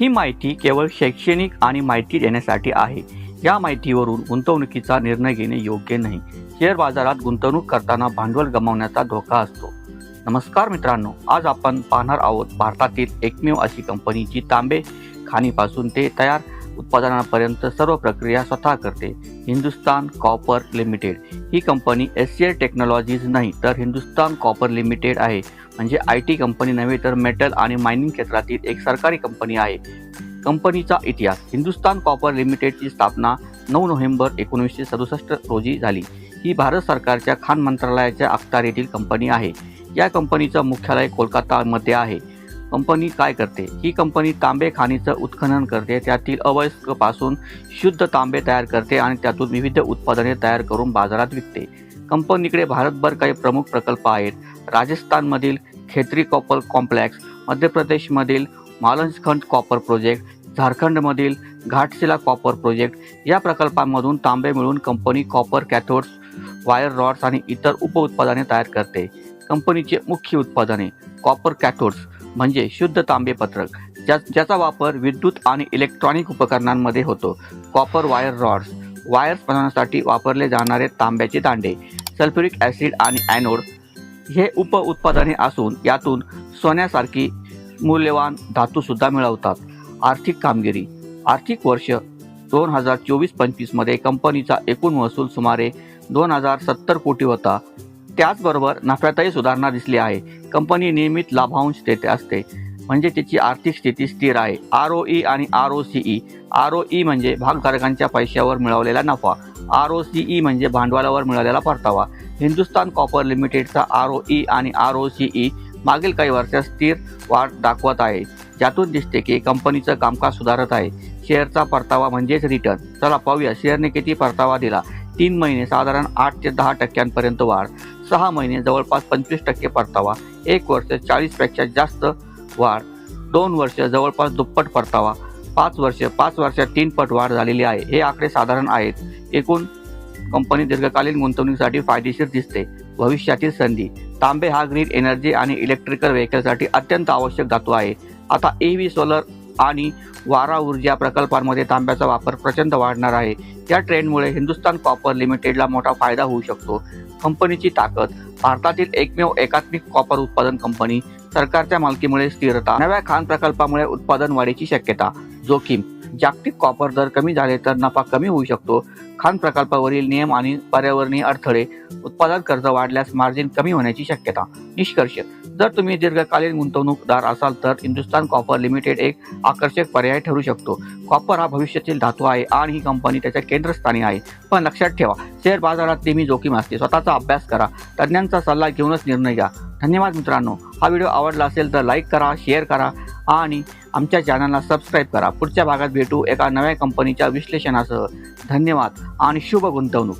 ही माहिती केवळ शैक्षणिक आणि माहिती देण्यासाठी आहे. या माहितीवरून गुंतवणुकीचा निर्णय घेणे योग्य नाही. शेअर बाजारात गुंतवणूक करताना भांडवल गमावण्याचा धोका असतो. नमस्कार मित्रांनो आज आपण पाहणार आहोत भारतातील एकमेव अशी कंपनी जी तांबे खाणीपासून ते तयार उत्पादनापर्यंत सर्व प्रक्रिया स्वतः करते. Hindustan copper limited. ही कंपनी एस सी टेक्नॉलॉजीज नाही तर हिंदुस्तान कॉपर लिमिटेड आहे. म्हणजे आय टी कंपनी नव्हे तर मेटल आणि मायनिंग क्षेत्रातील एक सरकारी कंपनी आहे. कंपनीचा इतिहास. हिंदुस्तान कॉपर लिमिटेडची स्थापना नऊ नोव्हेंबर एकोणीसशे सदुसष्ट रोजी झाली. ही भारत सरकारच्या खाण मंत्रालयाच्या अखत्यारीतील कंपनी आहे. या कंपनीचं मुख्यालय कोलकातामध्ये आहे. कंपनी काय करते? ही कंपनी तांबे खाणीचं उत्खनन करते. त्यातील अवयस्कपासून शुद्ध तांबे तयार करते आणि त्यातून विविध उत्पादने तयार करून बाजारात विकते. कंपनीकडे भारतभर काही प्रमुख प्रकल्प आहेत. राजस्थानमधील खेत्री कॉपर कॉम्प्लेक्स मध्य प्रदेशमधील मालंजखंड कॉपर प्रोजेक्ट झारखंडमधील घाटशिला कॉपर प्रोजेक्ट या प्रकल्पांमधून तांबे मिळून company copper cathodes wire rods आणि इतर उपउत्पादने तयार करते. कंपनीचे मुख्य उत्पादने कॉपर कॅथोड्स म्हणजे शुद्ध तांबे पत्रक ज्या ज्याचा वापर विद्युत आणि इलेक्ट्रॉनिक उपकरणांमध्ये होतो. कॉपर वायर रॉड्स वायर्स बनवण्यासाठी वापरले जाणारे तांब्याचे दांडे सल्फ्युरिक ॲसिड आणि ॲनोड हे उप उत्पादने असून यातून सोन्यासारखी मूल्यवान धातूसुद्धा मिळवतात. आर्थिक कामगिरी. आर्थिक वर्ष दोन हजार चोवीस पंचवीसमध्ये कंपनीचा एकूण महसूल सुमारे दोन हजार सत्तर कोटी होता. त्याचबरोबर नफ्यातही सुधारणा दिसली आहे. कंपनी नियमित लाभांश देते असते. म्हणजे त्याची आर्थिक स्थिती स्थिर आहे. आर ओ ई आणि R O C E R O E म्हणजे भागधारकांच्या पैशावर मिळवलेला नफा. आर ओ सी ई म्हणजे भांडवलावर मिळालेला परतावा. हिंदुस्तान कॉपर लिमिटेडचा आर ओ ई आणि आर ओ सी ई मागील काही वर्षात स्थिर वाढ दाखवत आहे. ज्यातून दिसते की कंपनीचं कामकाज सुधारत आहे. शेअरचा परतावा म्हणजेच रिटर्न. चला पाहूया. शेअरने किती परतावा दिला? तीन महिने साधारण आठ ते दहा टक्क्यांपर्यंत वाढ. सहा महिने जवळपास पंचवीस टक्के परतावा. एक वर्ष चाळीसपेक्षा जास्त वाढ. दोन वर्ष जवळपास दुप्पट परतावा. पाच वर्ष पाच वर्षात तीन पट वाढ झालेली आहे. हे आकडे साधारण आहेत. एकूण कंपनी दीर्घकालीन गुंतवणुकीसाठी फायदेशीर दिसते. भविष्यातील संधी. तांबे हा ग्रीन एनर्जी आणि इलेक्ट्रिकल व्हेकलसाठी अत्यंत आवश्यक धातू आहे. आता ए व्ही सोलर आणि वारा ऊर्जा प्रकल्पांमध्ये तांब्याचा वापर प्रचंड वाढणार आहे. या ट्रेंडमुळे हिंदुस्तान कॉपर लिमिटेडला मोठा फायदा होऊ शकतो. कंपनीची ताकद. भारतातील एकमेव एकात्मिक कॉपर उत्पादन कंपनी सरकारच्या मालकीमुळे स्थिरता नव्या खान प्रकल्पामुळे उत्पादन वाढीची शक्यता जोखीम. जागतिक कॉपर दर कमी झाले तर नफा कमी होऊ शकतो. खान प्रकल्पावरील नियम आणि पर्यावरणीय अडथळे उत्पादन कर्ज वाढल्यास मार्जिन कमी होण्याची शक्यता. निष्कर्ष. जर तुम्ही दीर्घकालीन गुंतवणूकदार असाल तर हिंदुस्तान कॉपर लिमिटेड एक आकर्षक पर्याय ठरू शकतो. कॉपर हा भविष्यातील धातू आहे आणि ही कंपनी त्याच्या केंद्रस्थानी आहे. पण लक्षात ठेवा शेअर बाजारात नेहमी जोखीम असते. स्वतःचा अभ्यास करा. तज्ज्ञांचा सल्ला घेऊनच निर्णय घ्या. धन्यवाद मित्रांनो. हा व्हिडिओ आवडला असेल तर लाईक करा शेअर करा आणि आमच्या चॅनलला सबस्क्राईब करा. पुढच्या भागात भेटू एका नव्या कंपनीच्या विश्लेषणासह. धन्यवाद आणि शुभ गुंतवणूक.